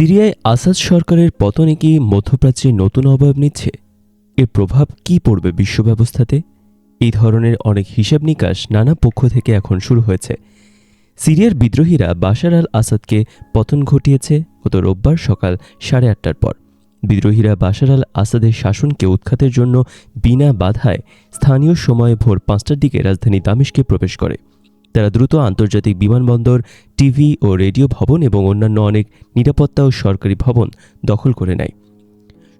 সিরিয়ায় আসাদ সরকারের পতনে কি মধ্যপ্রাচ্যে নতুন অবয়ব নিচ্ছে? এর প্রভাব কি পড়বে বিশ্ব ব্যবস্থাতে? এই ধরনের অনেক হিসাব নিকাশ নানা পক্ষ থেকে এখন শুরু হয়েছে। সিরিয়ার বিদ্রোহীরা বাশার আল আসাদকে পতন ঘটিয়েছে গত রোববার সকাল সাড়ে আটটার পর। বিদ্রোহীরা বাশার আল আসাদের শাসনকে উৎখাতের জন্য বিনা বাধায় স্থানীয় সময় ভোর পাঁচটার দিকে রাজধানী দামেশকে প্রবেশ করে। তারা দ্রুত আন্তর্জাতিক বিমানবন্দর, টিভি ও রেডিও ভবন এবং অন্যান্য অনেক নিরাপত্তা ও সরকারি ভবন দখল করে নেয়।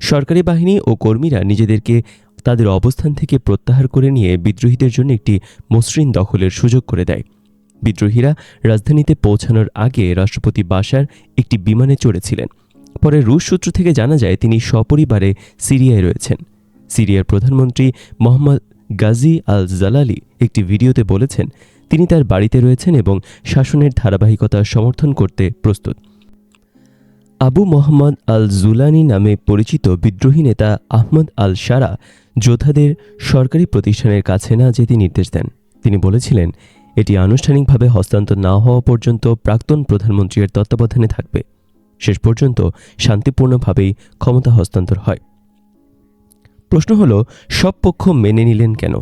সরকারি বাহিনী ও কর্মীরা নিজেদেরকে তাদের অবস্থান থেকে প্রত্যাহার করে নিয়ে বিদ্রোহীদের জন্য একটি মসৃণ দখলের সুযোগ করে দেয়। বিদ্রোহীরা রাজধানীতে পৌঁছানোর আগে রাষ্ট্রপতি বাসার একটি বিমানে চড়েছিলেন। পরে রুশ সূত্র থেকে জানা যায়, তিনি সপরিবারে সিরিয়ায় রয়েছেন। সিরিয়ার প্রধানমন্ত্রী মোহাম্মদ গাজী আল জালালি একটি ভিডিওতে বলেছেন, তিনি তার বাড়িতে রয়েছেন এবং শাসনের ধারাবাহিকতা সমর্থন করতে প্রস্তুত। আবু মোহাম্মদ আল জুলানি নামে পরিচিত বিদ্রোহী নেতা আহমদ আল সারা যোদ্ধাদের সরকারি প্রতিষ্ঠানের কাছে না যেতে নির্দেশ দেন। তিনি বলেছিলেন, এটি আনুষ্ঠানিকভাবে হস্তান্তর না হওয়া পর্যন্ত প্রাক্তন প্রধানমন্ত্রীর তত্ত্বাবধানে থাকবে। শেষ পর্যন্ত শান্তিপূর্ণভাবেই ক্ষমতা হস্তান্তর হয়। প্রশ্ন হল, সব পক্ষ মেনে নিলেন কেন?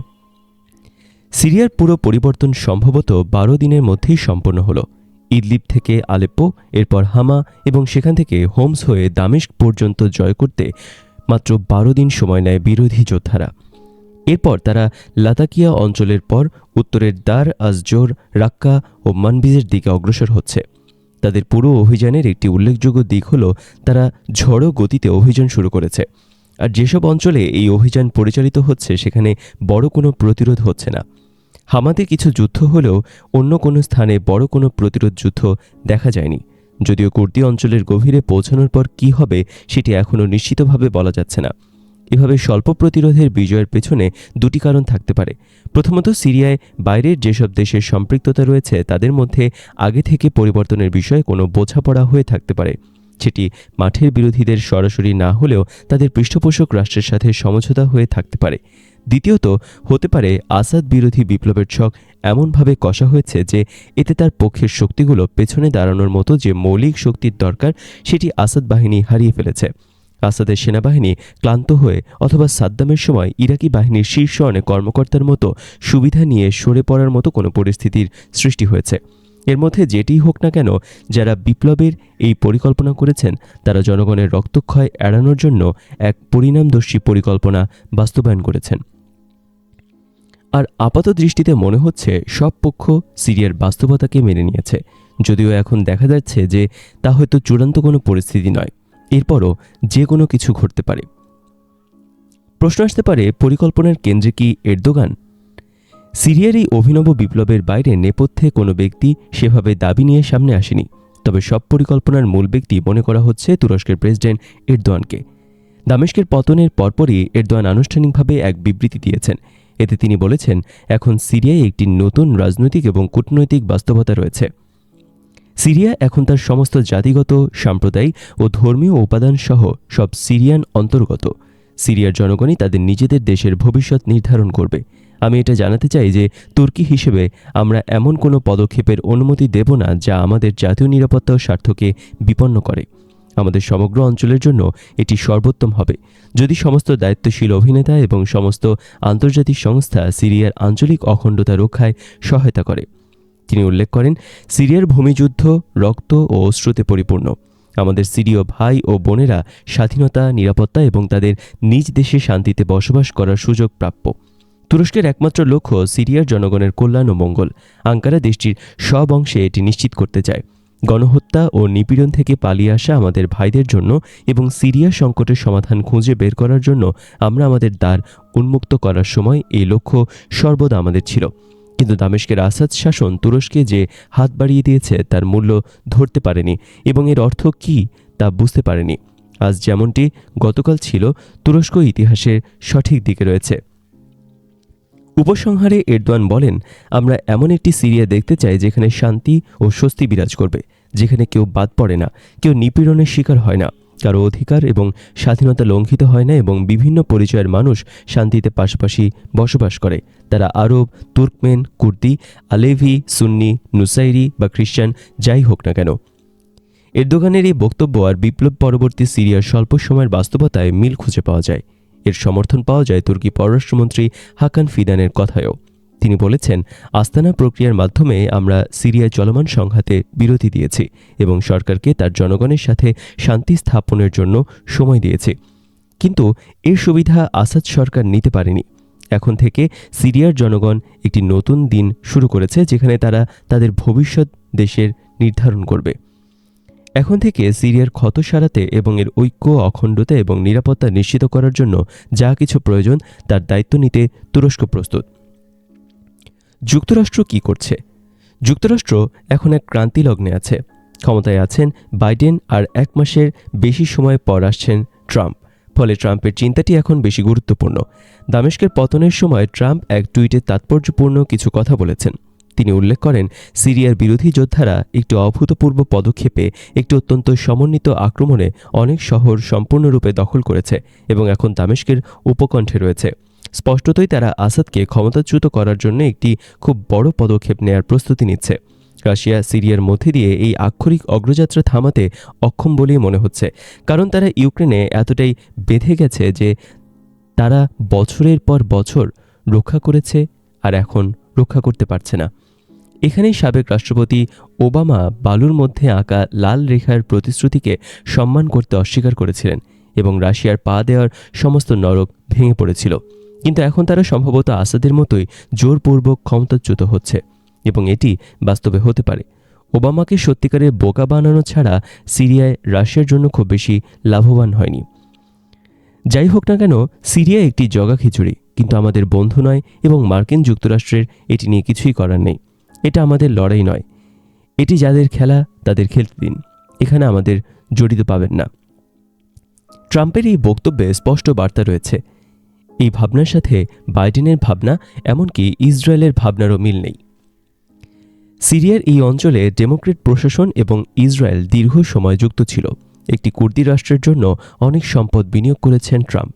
সিরিয়ার পুরো পরিবর্তন সম্ভবত বারো দিনের মধ্যেই সম্পন্ন হলো। ইদলিপ থেকে আলেপ্পো, এরপর হামা এবং সেখান থেকে হোমস হয়ে দামেস্ক পর্যন্ত জয় করতে মাত্র বারো দিন সময় নেয় বিরোধী যোদ্ধারা। এরপর তারা লাতাকিয়া অঞ্চলের পর উত্তরের দার আজজোর, রাক্কা ও মানবিজের দিকে অগ্রসর হচ্ছে। তাদের পুরো অভিযানের একটি উল্লেখযোগ্য দিক হল, তারা ঝড়ো গতিতে অভিযান শুরু করেছে। আর যেসব অঞ্চলে এই অভিযান পরিচালিত হচ্ছে, সেখানে বড় কোনো প্রতিরোধ হচ্ছে না। হামাতে কিছু যুদ্ধ হলেও অন্য কোনো স্থানে বড় কোনো প্রতিরোধ যুদ্ধ দেখা যায়নি। যদিও কুর্দি অঞ্চলের গভীরে পৌঁছানোর পর কি হবে, সেটি এখনও নিশ্চিতভাবে বলা যাচ্ছে না। এভাবে স্বল্প প্রতিরোধের বিজয়ের পেছনে দুটি কারণ থাকতে পারে। প্রথমত, সিরিয়ায় বাইরের যেসব দেশের সম্পৃক্ততা রয়েছে, তাদের মধ্যে আগে থেকে পরিবর্তনের বিষয়ে কোনো বোঝাপড়া হয়ে থাকতে পারে। সেটি মাঠের বিরোধীদের সরাসরি না হলেও তাদের পৃষ্ঠপোষক রাষ্ট্রের সাথে সমঝোতা হয়ে থাকতে পারে। দ্বিতীয়ত, হতে পারে আসাদ বিরোধী বিপ্লবের ছক এমনভাবে কষা হয়েছে যে এতে তার পক্ষের শক্তিগুলো পেছনে দাঁড়ানোর মতো যে মৌলিক শক্তির দরকার সেটি আসাদ বাহিনী হারিয়ে ফেলেছে। আসাদের সেনাবাহিনী ক্লান্ত হয়ে অথবা সাদ্দামের সময় ইরাকি বাহিনীর শীর্ষ অনেক কর্মকর্তার মতো সুবিধা নিয়ে সরে পড়ার মতো কোনো পরিস্থিতির সৃষ্টি হয়েছে। এর মধ্যে যেটি হোক না কেন, যারা বিপ্লবের এই পরিকল্পনা করেছেন, তারা জনগণের রক্তক্ষয় এড়ানোর জন্য এক পরিণামদর্শী পরিকল্পনা বাস্তবায়ন করেছেন। আর আপাত দৃষ্টিতে মনে হচ্ছে, সব পক্ষ সিরিয়ার বাস্তবতাকে মেনে নিয়েছে। যদিও এখন দেখা যাচ্ছে যে, তা হয়তো চূড়ান্ত কোনো পরিস্থিতি নয়। এরপরও যে কোনো কিছু ঘটতে পারে। প্রশ্ন আসতে পারে, পরিকল্পনার কেন্দ্রে কি এরদোগান? সিরিয়ার এই অভিনব বিপ্লবের বাইরে নেপথ্যে কোনো ব্যক্তি সেভাবে দাবি নিয়ে সামনে আসেনি। তবে সব পরিকল্পনার মূল ব্যক্তি মনে করা হচ্ছে তুরস্কের প্রেসিডেন্ট এরদোয়ানকে। দামেস্কের পতনের পরপরই এরদোয়ান আনুষ্ঠানিকভাবে এক বিবৃতি দিয়েছেন। এতে তিনি বলেছেন, এখন সিরিয়ায় একটি নতুন রাজনৈতিক এবং কূটনৈতিক বাস্তবতা রয়েছে। সিরিয়া এখন তার সমস্ত জাতিগত, সাম্প্রদায়িক ও ধর্মীয় উপাদান সহ সব সিরিয়ান অন্তর্গত। সিরিয়ার জনগণই তাদের নিজেদের দেশের ভবিষ্যৎ নির্ধারণ করবে। আমি এটা জানাতে চাই যে তুর্কি হিসেবে আমরা এমন কোনো পদক্ষেপের অনুমতি দেব না যা আমাদের জাতীয় নিরাপত্তা ও স্বার্থকে বিপন্ন করে। আমাদের সমগ্র অঞ্চলের জন্য এটি সর্বোত্তম হবে। যদি সমস্ত দায়িত্বশীল অভিনেতা এবং সমস্ত আন্তর্জাতিক সংস্থা সিরিয়ার আঞ্চলিক অখণ্ডতা রক্ষায় সহায়তা করে। তিনি উল্লেখ করেন, সিরিয়ার ভূমিযুদ্ধ, রক্ত ও অশ্রুতে পরিপূর্ণ। আমাদের সিরীয় ভাই ও বোনেরা স্বাধীনতা, নিরাপত্তা এবং তাদের নিজ দেশে শান্তিতে বসবাস করার সুযোগ প্রাপ্য। তুরস্কের একমাত্র লক্ষ্য সিরিয়ার জনগণের কল্যাণ ও মঙ্গল। আঙ্কারা দেশটির সব অংশে এটি নিশ্চিত করতে চায়। গণহত্যা ও নিপীড়ন থেকে পালিয়ে আসা আমাদের ভাইদের জন্য এবং সিরিয়া সংকটের সমাধান খুঁজে বের করার জন্য আমরা আমাদের দ্বার উন্মুক্ত করার সময় এই লক্ষ্য সর্বদা আমাদের ছিল। কিন্তু দামেশকের আসাদ শাসন তুরস্কে যে হাত বাড়িয়ে দিয়েছে তার মূল্য ধরতে পারেনি এবং এর অর্থ কী তা বুঝতে পারেনি। আজ যেমনটি গতকাল ছিল, তুরস্ক ইতিহাসের সঠিক দিকে রয়েছে। উপসংহারে এরদোয়ান বলেন, আমরা এমন একটি সিরিয়া দেখতে চাই যেখানে শান্তি ও স্বস্তি বিরাজ করবে, যেখানে কেউ বাদ পড়ে না, কেউ নিপীড়নের শিকার হয় না, কারও অধিকার এবং স্বাধীনতা লঙ্ঘিত হয় না এবং বিভিন্ন পরিচয়ের মানুষ শান্তিতে পাশাপাশি বসবাস করে। তারা আরব, তুর্কমেন, কুর্দি, আলেভি, সুন্নি, নুসাইরি বা খ্রিস্টান, যাই হোক না কেন। এরদোগানের এই বক্তব্য আর বিপ্লব পরবর্তী সিরিয়ার স্বল্প সময়ের বাস্তবতায় মিল খুঁজে পাওয়া যায়। এর সমর্থন পাওয়া যায় তুর্কি পররাষ্ট্রমন্ত্রী হাকান ফিদানের কথায়ও। তিনি বলেছেন, আস্তানা প্রক্রিয়ার মাধ্যমে আমরা সিরিয়ায় চলমান সংঘাতে বিরতি দিয়েছি এবং সরকারকে তার জনগণের সাথে শান্তি স্থাপনের জন্য সময় দিয়েছি। কিন্তু এর সুবিধা আসাদ সরকার নিতে পারেনি। এখন থেকে সিরিয়ার জনগণ একটি নতুন দিন শুরু করেছে, যেখানে তারা তাদের ভবিষ্যৎ দেশের নির্ধারণ করবে। এখন থেকে সিরিয়ার ক্ষত সারাতে এবং এর ঐক্য, অখণ্ডতা এবং নিরাপত্তা নিশ্চিত করার জন্য যা কিছু প্রয়োজন তার দায়িত্ব নিতে তুরস্ক প্রস্তুত। যুক্তরাষ্ট্র কি করছে? যুক্তরাষ্ট্র এখন এক ক্রান্তি লগ্নে আছে। ক্ষমতায় আছেন বাইডেন আর এক মাসের বেশি সময় পর আসছেন ট্রাম্প। ফলে ট্রাম্পের চিন্তাটি এখন বেশি গুরুত্বপূর্ণ। দামেস্কের পতনের সময় ট্রাম্প এক টুইটে তাৎপর্যপূর্ণ কিছু কথা বলেছেন। তিনি উল্লেখ করেন, সিরিয়ার বিরোধী যোদ্ধারা একটি অভূতপূর্ব পদক্ষেপে একটি অত্যন্ত সমন্বিত আক্রমণে অনেক শহর সম্পূর্ণরূপে দখল করেছে এবং এখন দামেস্কের উপকণ্ঠে রয়েছে। স্পষ্টতই তারা আসাদকে ক্ষমতাচ্যুত করার জন্য একটি খুব বড় পদক্ষেপ নেয়ার প্রস্তুতি নিচ্ছে। রাশিয়া সিরিয়ার মধ্যে দিয়ে এই আক্ষরিক অগ্রযাত্রা থামাতে অক্ষম বলেই মনে হচ্ছে, কারণ তারা ইউক্রেনে এতটাই বেঁধে গেছে যে তারা বছরের পর বছর রক্ষা করেছে আর এখন রক্ষা করতে পারছে না। এখানেই সাবেক রাষ্ট্রপতি ওবামা বালুর মধ্যে আঁকা লাল রেখার প্রতিশ্রুতিকে সম্মান করতে অস্বীকার করেছিলেন এবং রাশিয়ার পা দেওয়ার সমস্ত নরক ভেঙে পড়েছিল। কিন্তু এখন তারা সম্ভবত আসাদের মতোই জোরপূর্বক ক্ষমতাচ্যুত হচ্ছে এবং এটি বাস্তবে হতে পারে। ওবামাকে সত্যিকারের বোকা বানানো ছাড়া সিরিয়ায় রাশিয়ার জন্য খুব বেশি লাভবান হয়নি। যাই হোক না কেন, সিরিয়া একটি জগা খিচুড়ি, কিন্তু আমাদের বন্ধু নয় এবং মার্কিন যুক্তরাষ্ট্রের এটি নিয়ে কিছুই করার নেই। এটা আমাদের লড়াই নয়। এটি যাদের খেলা, তাদের খেলতে দিন। এখানে আমাদের জড়িত পাবেন না। ট্রাম্পের এই বক্তব্যে স্পষ্ট বার্তা রয়েছে। এই ভাবনার সাথে বাইডেনের ভাবনা, এমনকি ইসরায়েলের ভাবনারও মিল নেই। সিরিয়ার এই অঞ্চলে ডেমোক্রেট প্রশাসন এবং ইসরায়েল দীর্ঘ সময় যুক্ত ছিল। একটি কুর্দি রাষ্ট্রের জন্য অনেক সম্পদ বিনিয়োগ করেছেন ট্রাম্প।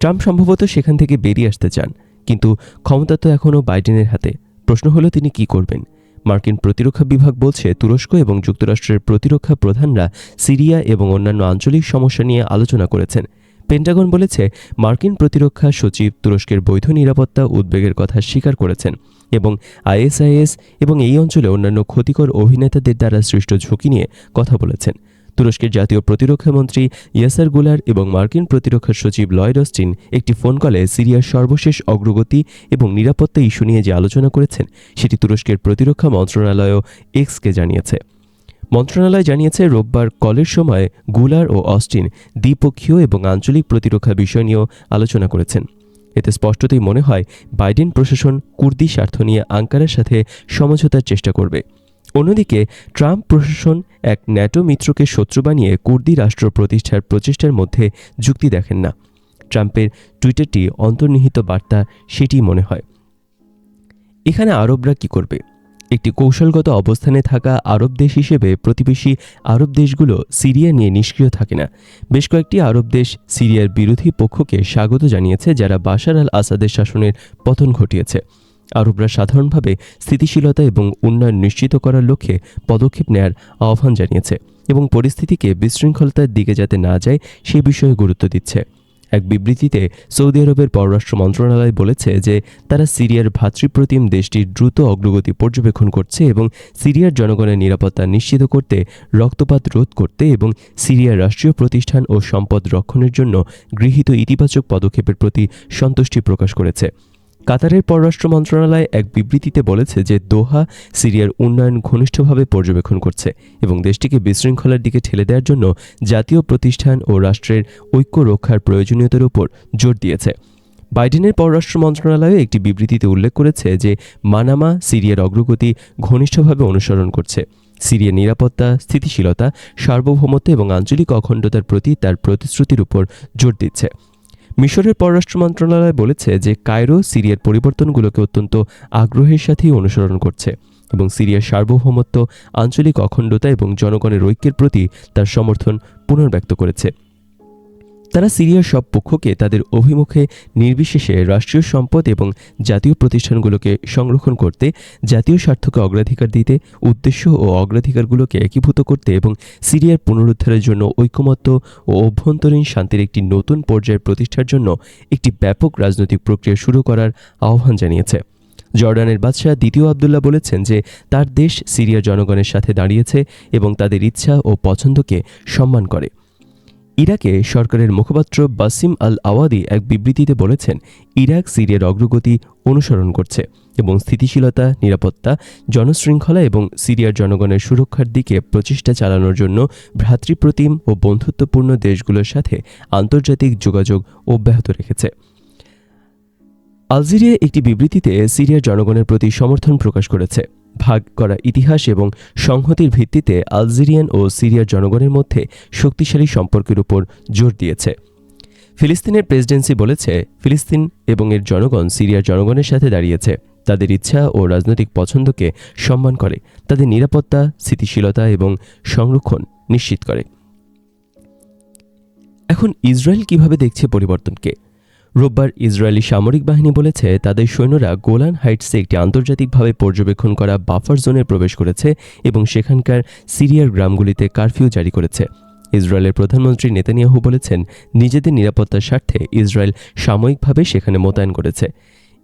ট্রাম্প সম্ভবত সেখান থেকে বেরিয়ে আসতে চান, কিন্তু ক্ষমতা তো এখনও বাইডেনের হাতে। প্রশ্ন হলো, তিনি কি করবেন? মার্কিন প্রতিরক্ষা বিভাগ বলছে, তুরস্ক এবং যুক্তরাষ্ট্রের প্রতিরক্ষা প্রধানরা সিরিয়া এবং অন্যান্য আঞ্চলিক সমস্যা নিয়ে আলোচনা করেছেন। পেন্টাগন বলেছে, মার্কিন প্রতিরক্ষা সচিব তুরস্কের বৈধ নিরাপত্তা উদ্বেগের কথা স্বীকার করেছেন এবং আইএসআইএস এবং এই অঞ্চলে অন্যান্য ক্ষতিকর অভিনেতাদের দ্বারা সৃষ্ট ঝুঁকি নিয়ে কথা বলেছেন। তুরস্কের জাতীয় প্রতিরক্ষা মন্ত্রী ইয়াসারগুলার এবং মার্কিন প্রতিরক্ষা সচিব লয়েড অস্টিন একটি ফোন কলে সিরিয়ার সর্বশেষ অগ্রগতি এবং নিরাপত্তা ইস্যু নিয়ে যে আলোচনা করেছেন, সেটি তুরস্কের প্রতিরক্ষা মন্ত্রণালয়ও এক্সকে জানিয়েছে। মন্ত্রণালয় জানিয়েছে, রোববার কলের সময়গুলার ও অস্টিন দ্বিপক্ষীয় এবং আঞ্চলিক প্রতিরক্ষা বিষয় নিয়েও আলোচনা করেছেন। এতে স্পষ্টতই মনে হয়, বাইডেন প্রশাসন কুর্দি স্বার্থ নিয়ে আঙ্কারের সাথে সমঝোতার চেষ্টা করবে। অন্যদিকে, ট্রাম্প প্রশাসন এক ন্যাটো মিত্রকে শত্রু বানিয়ে কুর্দি রাষ্ট্র প্রতিষ্ঠার প্রচেষ্টার মধ্যে যুক্তি দেখেন না। ট্রাম্পের টুইটারটি অন্তর্নিহিত বার্তা সেটি মনে হয়। এখানে আরবরা কি করবে? একটি কৌশলগত অবস্থানে থাকা আরব দেশ হিসেবে প্রতিবেশী আরব দেশগুলো সিরিয়া নিয়ে নিষ্ক্রিয় থাকে না। বেশ কয়েকটি আরব দেশ সিরিয়ার বিরোধী পক্ষকে স্বাগত জানিয়েছে, যারা বাশার আল আসাদের শাসনের পতন ঘটিয়েছে। আরবরা সাধারণভাবে স্থিতিশীলতা এবং উন্নয়ন নিশ্চিত করার লক্ষ্যে পদক্ষেপ নেয়ার আহ্বান জানিয়েছে এবং পরিস্থিতিকে বিশৃঙ্খলতার দিকে যাতে না যায়, সে বিষয়ে গুরুত্ব দিচ্ছে। এক বিবৃতিতে সৌদি আরবের পররাষ্ট্র মন্ত্রণালয় বলেছে যে, তারা সিরিয়ার ভাতৃপ্রতিম দেশটির দ্রুত অগ্রগতি পর্যবেক্ষণ করছে এবং সিরিয়ার জনগণের নিরাপত্তা নিশ্চিত করতে, রক্তপাত রোধ করতে এবং সিরিয়ার রাষ্ট্রীয় প্রতিষ্ঠান ও সম্পদ রক্ষণের জন্য গৃহীত ইতিবাচক পদক্ষেপের প্রতি সন্তুষ্টি প্রকাশ করেছে। কাতারের পররাষ্ট্র মন্ত্রণালয় এক বিবৃতিতে বলেছে যে দোহা সিরিয়ার উন্নয়ন ঘনিষ্ঠভাবে পর্যবেক্ষণ করছে এবং দেশটিকে বিশৃঙ্খলার দিকে ঠেলে দেওয়ার জন্য জাতীয় প্রতিষ্ঠান ও রাষ্ট্রের ঐক্য রক্ষার প্রয়োজনীয়তার উপর জোর দিয়েছে। বাইডেনের পররাষ্ট্র মন্ত্রণালয়ে একটি বিবৃতিতে উল্লেখ করেছে যে মানামা সিরিয়ার অগ্রগতি ঘনিষ্ঠভাবে অনুসরণ করছে। সিরিয়ার নিরাপত্তা, স্থিতিশীলতা, সার্বভৌমত্ব এবং আঞ্চলিক অখণ্ডতার প্রতি তার প্রতিশ্রুতির উপর জোর দিচ্ছে। মিশরের পররাষ্ট্র মন্ত্রণালয় বলেছে যে কায়রো সিরিয়ার পরিবর্তনগুলোকে অত্যন্ত আগ্রহের সাথেই অনুসরণ করছে এবং সিরিয়ার সার্বভৌমত্ব, আঞ্চলিক অখণ্ডতা এবং জনগণের ঐক্যের প্রতি তার সমর্থন পুনর্ব্যক্ত করেছে। তারা সিরিয়ার সব পক্ষকে তাদের অভিমুখে নির্বিশেষে রাষ্ট্রীয় সম্পদ এবং জাতীয় প্রতিষ্ঠানগুলোকে সংরক্ষণ করতে, জাতীয় স্বার্থকে অগ্রাধিকার দিতে, উদ্দেশ্য ও অগ্রাধিকারগুলোকে একীভূত করতে এবং সিরিয়ার পুনরুদ্ধারের জন্য ঐকমত্য ও অভ্যন্তরীণ শান্তির একটি নতুন পর্যায়ের প্রতিষ্ঠার জন্য একটি ব্যাপক রাজনৈতিক প্রক্রিয়া শুরু করার আহ্বান জানিয়েছে। জর্ডানের বাদশাহ দ্বিতীয় আবদুল্লাহ বলেছেন যে, তার দেশ সিরিয়ার জনগণের সাথে দাঁড়িয়েছে এবং তাদের ইচ্ছা ও পছন্দকে সম্মান করে। ইরাকে সরকারের মুখপাত্র বাসিম আল আওয়াদি এক বিবৃতিতে বলেছেন, ইরাক সিরিয়ার অগ্রগতি অনুসরণ করছে এবং স্থিতিশীলতা, নিরাপত্তা, জনশৃঙ্খলা এবং সিরিয়ার জনগণের সুরক্ষার দিকে প্রচেষ্টা চালানোর জন্য ভ্রাতৃপ্রতিম ও বন্ধুত্বপূর্ণ দেশগুলোর সাথে আন্তর্জাতিক যোগাযোগ অব্যাহত রেখেছে। আলজেরিয়া একটি বিবৃতিতে সিরিয়ার জনগণের প্রতি সমর্থন প্রকাশ করেছে। ভাগ করা ইতিহাস এবং সংহতির ভিত্তিতে আলজেরিয়ান ও সিরিয়ার জনগণের মধ্যে শক্তিশালী সম্পর্কের উপর জোর দিয়েছে। ফিলিস্তিনের প্রেসিডেন্সি বলেছে, ফিলিস্তিন এবং এর জনগণ সিরিয়ার জনগণের সাথে দাঁড়িয়েছে। তাদের ইচ্ছা ও রাজনৈতিক পছন্দকে সম্মান করে। তাদের নিরাপত্তা, স্থিতিশীলতা এবং সংরক্ষণ নিশ্চিত করে। এখন ইসরায়েল কীভাবে দেখছে পরিবর্তনকে? রোববার ইসরায়েলি সামরিক বাহিনী বলেছে, তাদের সৈন্যরা গোলান হাইটসে একটি আন্তর্জাতিকভাবে পর্যবেক্ষণ করা বাফার জোনে প্রবেশ করেছে এবং সেখানকার সিরিয়ার গ্রামগুলিতে কারফিউ জারি করেছে। ইসরায়েলের প্রধানমন্ত্রী নেতানিয়াহু বলেছেন, নিজেদের নিরাপত্তার স্বার্থে ইসরায়েল সাময়িকভাবে সেখানে মোতায়েন করেছে।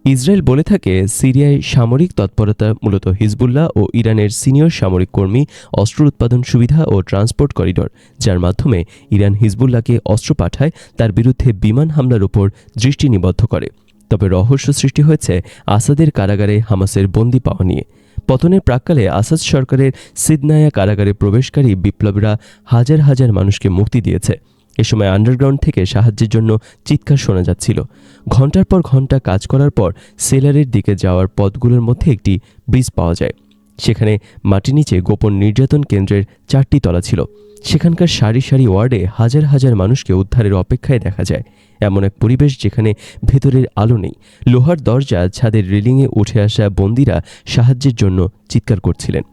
ইসরায়েল বলে থাকে, সিরিয়ায় সামরিক তৎপরতা মূলত হিজবুল্লাহ ও ইরানের সিনিয়র সামরিক কর্মী, অস্ত্র উৎপাদন সুবিধা ও ট্রান্সপোর্ট করিডর, যার মাধ্যমে ইরান হিজবুল্লাহকে অস্ত্র পাঠায়, তার বিরুদ্ধে বিমান হামলার উপর দৃষ্টি নিবদ্ধ করে। তবে রহস্য সৃষ্টি হয়েছে আসাদের কারাগারে হামাসের বন্দি পাওয়া নিয়ে। পতনের প্রাককালে আসাদ সরকারের সিদনায়া কারাগারে প্রবেশকারী বিপ্লবীরা হাজার হাজার মানুষকে মুক্তি দিয়েছে। এ সময় আন্ডারগ্রাউন্ড থেকে সাহায্যের জন্য চিৎকার শোনা যাচ্ছিল। ঘণ্টার পর ঘণ্টা কাজ করার পর সেলারের দিকে যাওয়ার পথগুলোর মধ্যে একটি ব্রিজ পাওয়া যায়। সেখানে মাটি নিচে গোপন নির্যাতন কেন্দ্রের চারটি তলা ছিল। সেখানকার সারি সারি ওয়ার্ডে হাজার হাজার মানুষকে উদ্ধারের অপেক্ষায় দেখা যায়। এমন এক পরিবেশ যেখানে ভেতরের আলো নেই। লোহার দরজা ছাদের রেলিংয়ে উঠে আসা বন্দিরা সাহায্যের জন্য চিৎকার করছিলেন।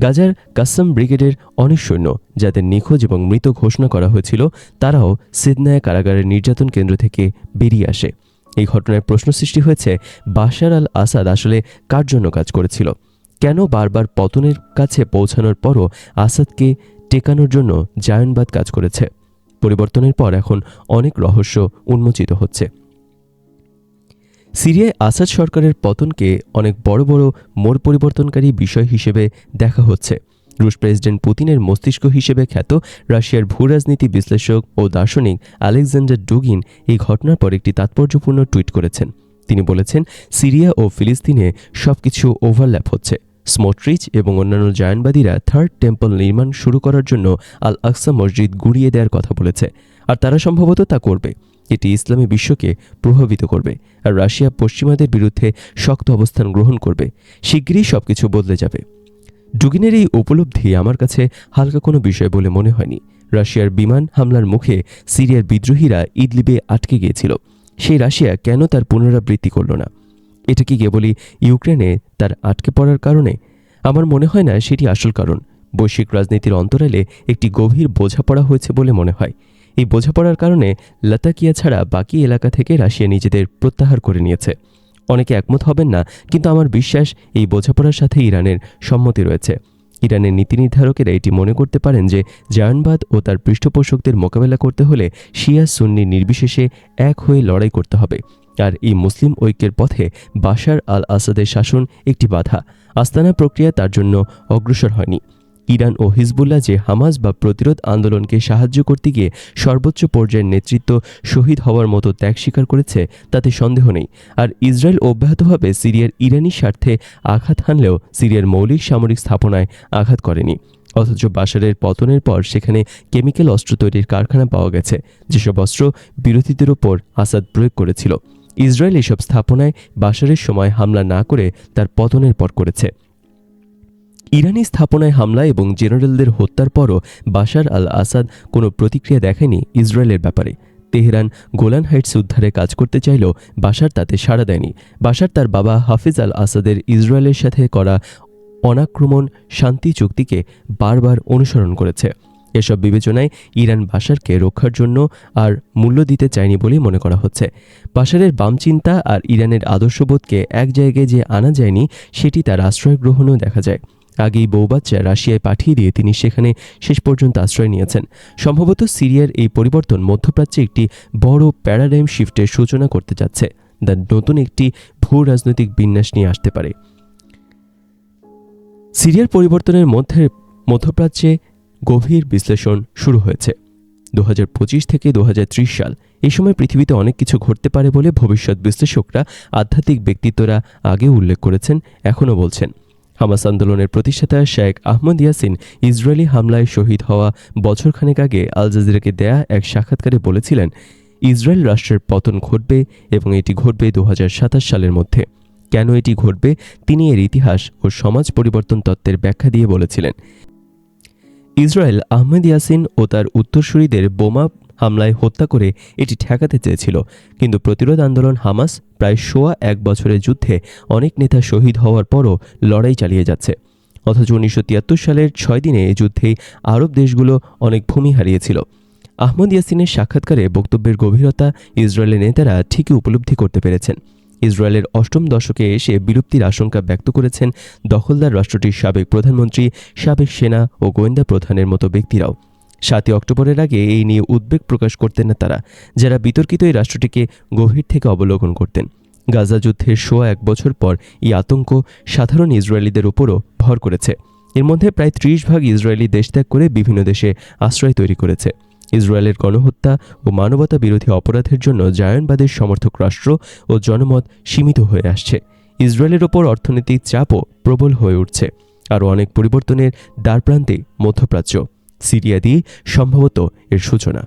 গাজার কাসম ব্রিগেডের অনেক সৈন্য যাদের নিখোঁজ এবং মৃত ঘোষণা করা হয়েছিল, তারাও সিদনায়া কারাগারের নির্যাতন কেন্দ্র থেকে বেরিয়ে আসে। এই ঘটনায় প্রশ্ন সৃষ্টি হয়েছে, বাশার আল আসাদ আসলে কার জন্য কাজ করেছিল? কেন বারবার পতনের কাছে পৌঁছানোর পরও আসাদকে টেকানোর জন্য জায়নবাদ কাজ করেছে? পরিবর্তনের পর এখন অনেক রহস্য উন্মোচিত হচ্ছে। সিরিয়ায় আসাদ সরকারের পতনকে অনেক বড় বড় মোড় পরিবর্তনকারী বিষয় হিসেবে দেখা হচ্ছে। রুশ প্রেসিডেন্ট পুতিনের মস্তিষ্ক হিসেবে খ্যাত রাশিয়ার ভূরাজনীতি বিশ্লেষক ও দার্শনিক আলেকজান্ডার ডুগিন এই ঘটনার পর একটি তাৎপর্যপূর্ণ টুইট করেছেন। তিনি বলেছেন, সিরিয়া ও ফিলিস্তিনে সবকিছু ওভারল্যাপ হচ্ছে। স্মোট্রিচ এবং অন্যান্য জায়নবাদীরা থার্ড টেম্পল নির্মাণ শুরু করার জন্য আল আকসা মসজিদ গুড়িয়ে দেওয়ার কথা বলেছে। আর তারা সম্ভবত তা করবে। এটি ইসলামী বিশ্বকে প্রভাবিত করবে আর রাশিয়া পশ্চিমাদের বিরুদ্ধে শক্ত অবস্থান গ্রহণ করবে। শিগগিরই সবকিছু বদলে যাবে। ডুগিনের এই উপলব্ধি আমার কাছে হালকা কোনো বিষয় বলে মনে হয়নি। রাশিয়ার বিমান হামলার মুখে সিরিয়ার বিদ্রোহীরা ইদলিবে আটকে গিয়েছিল। সেই রাশিয়া কেন তার পুনরাবৃত্তি করল না? এটা কি কেবলই ইউক্রেনে তার আটকে পড়ার কারণে? আমার মনে হয় না সেটি আসল কারণ। বৈশ্বিক রাজনীতির অন্তরালে একটি গভীর বোঝাপড়া হয়েছে বলে মনে হয়। এই বোঝাপড়ার কারণে লাতাকিয়া ছাড়া বাকি এলাকা থেকে রাশিয়া নিজেদের প্রত্যাহার করে নিয়েছে। অনেকে একমত হবেন না, কিন্তু আমার বিশ্বাস এই বোঝাপড়ার সাথে ইরানের সম্মতি রয়েছে। ইরানের নীতি নির্ধারকেরা এটি মনে করতে পারেন যে জায়নবাদ ও তার পৃষ্ঠপোষকদের মোকাবেলা করতে হলে শিয়া সুন্নি নির্বিশেষে এক হয়ে লড়াই করতে হবে। আর এই মুসলিম ঐক্যের পথে বাশার আল আসাদের শাসন একটি বাধা। আস্তানা প্রক্রিয়া তার জন্য অগ্রসর হয়নি। ইরান ও হিজবুল্লাহ যে হামাজ বা প্রতিরোধ আন্দোলনকে সাহায্য করতে গিয়ে সর্বোচ্চ পর্যায়ের নেতৃত্ব শহীদ হওয়ার মতো ত্যাগ স্বীকার করেছে, তাতে সন্দেহ নেই। আর ইসরায়েল অব্যাহতভাবে সিরিয়ার ইরানি স্বার্থে আঘাত হানলেও সিরিয়ার মৌলিক সামরিক স্থাপনায় আঘাত করেনি। অথচ বাশারের পতনের পর সেখানে কেমিক্যাল অস্ত্র তৈরির কারখানা পাওয়া গেছে, যেসব অস্ত্র বিরোধীদের ওপর আসাদ প্রয়োগ করেছিল। ইসরায়েল এসব স্থাপনায় বাশারের সময় হামলা না করে তার পতনের পর করেছে। ইরানি স্থাপনায় হামলা এবং জেনারেলদের হত্যার পরও বাশার আল আসাদ কোনো প্রতিক্রিয়া দেখায়নি ইসরায়েলের ব্যাপারে। তেহরান গোলান হাইটস উদ্ধারে কাজ করতে চাইলেও বাশার তাতে সাড়া দেয়নি। বাশার তার বাবা হাফিজ আল আসাদের ইসরায়েলের সাথে করা অনাক্রমণ শান্তি চুক্তিকে বারবার অনুসরণ করেছে। এসব বিবেচনায় ইরান বাশারকে রক্ষার জন্য আর মূল্য দিতে চায়নি বলেই মনে করা হচ্ছে। বাশারের বাম চিন্তা আর ইরানের আদর্শবোধকে এক জায়গায় যে আনা যায়নি, সেটি তার আশ্রয় গ্রহণেও দেখা যায়। আগেই বউ বাচ্চা রাশিয়ায় পাঠিয়ে দিয়ে তিনি সেখানে শেষ পর্যন্ত আশ্রয় নিয়েছেন। সম্ভবত সিরিয়ার এই পরিবর্তন মধ্যপ্রাচ্যে একটি বড় প্যারাডাইম শিফটের সূচনা করতে যাচ্ছে। যা নতুন একটি ভূ রাজনৈতিক বিন্যাস নিয়ে আসতে পারে। সিরিয়ার পরিবর্তনের মধ্যে মধ্যপ্রাচ্যে গভীর বিশ্লেষণ শুরু হয়েছে। দু পঁচিশ থেকে দুহাজার ত্রিশ সাল এই সময় পৃথিবীতে অনেক কিছু ঘটতে পারে বলে ভবিষ্যৎ বিশ্লেষকরা আধ্যাত্মিক ব্যক্তিত্বরা আগে উল্লেখ করেছেন, এখনও বলছেন। হামাস আন্দোলনের প্রতিষ্ঠাতা শেখ আহমদ ইয়াসিন ইসরায়েলি হামলায় শহীদ হওয়া বছরখানেক আগে আল জাজিরাকে দেয়া এক সাক্ষাৎকারে বলেছিলেন, ইসরায়েল রাষ্ট্রের পতন ঘটবে এবং এটি ঘটবে দু হাজার সাতাশ সালের মধ্যে। কেন এটি ঘটবে? তিনি এর ইতিহাস ও সমাজ পরিবর্তন তত্ত্বের ব্যাখ্যা দিয়ে বলেছিলেন। ইসরায়েল আহমেদ ইয়াসিন ও তার উত্তরসূরিদের বোমা হামলায় হত্যা করে এটি ঠেকাতে চেয়েছিল। কিন্তু প্রতিরোধ আন্দোলন হামাস প্রায় সোয়া এক বছরের যুদ্ধে অনেক নেতা শহীদ হওয়ার পরও লড়াই চালিয়ে যাচ্ছে। অথচ উনিশশো তিয়াত্তর সালের ছয় দিনে এই যুদ্ধেই আরব দেশগুলো অনেক ভূমি হারিয়েছিল। আহমদ ইয়াসিনের সাক্ষাৎকারে বক্তব্যের গভীরতা ইসরায়েলের নেতারা ঠিকই উপলব্ধি করতে পেরেছেন। ইসরায়েলের অষ্টম দশকে এসে বিলুপ্তির আশঙ্কা ব্যক্ত করেছেন দখলদার রাষ্ট্রটির সাবেক প্রধানমন্ত্রী, সাবেক সেনা ও গোয়েন্দা প্রধানের মতো ব্যক্তিরাও। সাতই অক্টোবরের আগে এই নিয়ে উদ্বেগ প্রকাশ করতেন না তারা, যারা বিতর্কিত এই রাষ্ট্রটিকে গভীর থেকে অবলোকন করতেন। গাজা যুদ্ধের শোয়া এক বছর পর এই আতঙ্ক সাধারণ ইসরায়েলিদের উপরও ভর করেছে। এর মধ্যে প্রায় ত্রিশ ভাগ ইসরায়েলি দেশত্যাগ করে বিভিন্ন দেশে আশ্রয় তৈরি করেছে। ইসরায়েলের গণহত্যা ও মানবতা বিরোধী অপরাধের জন্য জায়নবাদের সমর্থক রাষ্ট্র ও জনমত সীমিত হয়ে আসছে। ইসরায়েলের ওপর অর্থনৈতিক চাপও প্রবল হয়ে উঠছে। আরও অনেক পরিবর্তনের দ্বারপ্রান্তে মধ্যপ্রাচ্য সিরিয়া দিয়ে সম্ভবত এর সূচনা।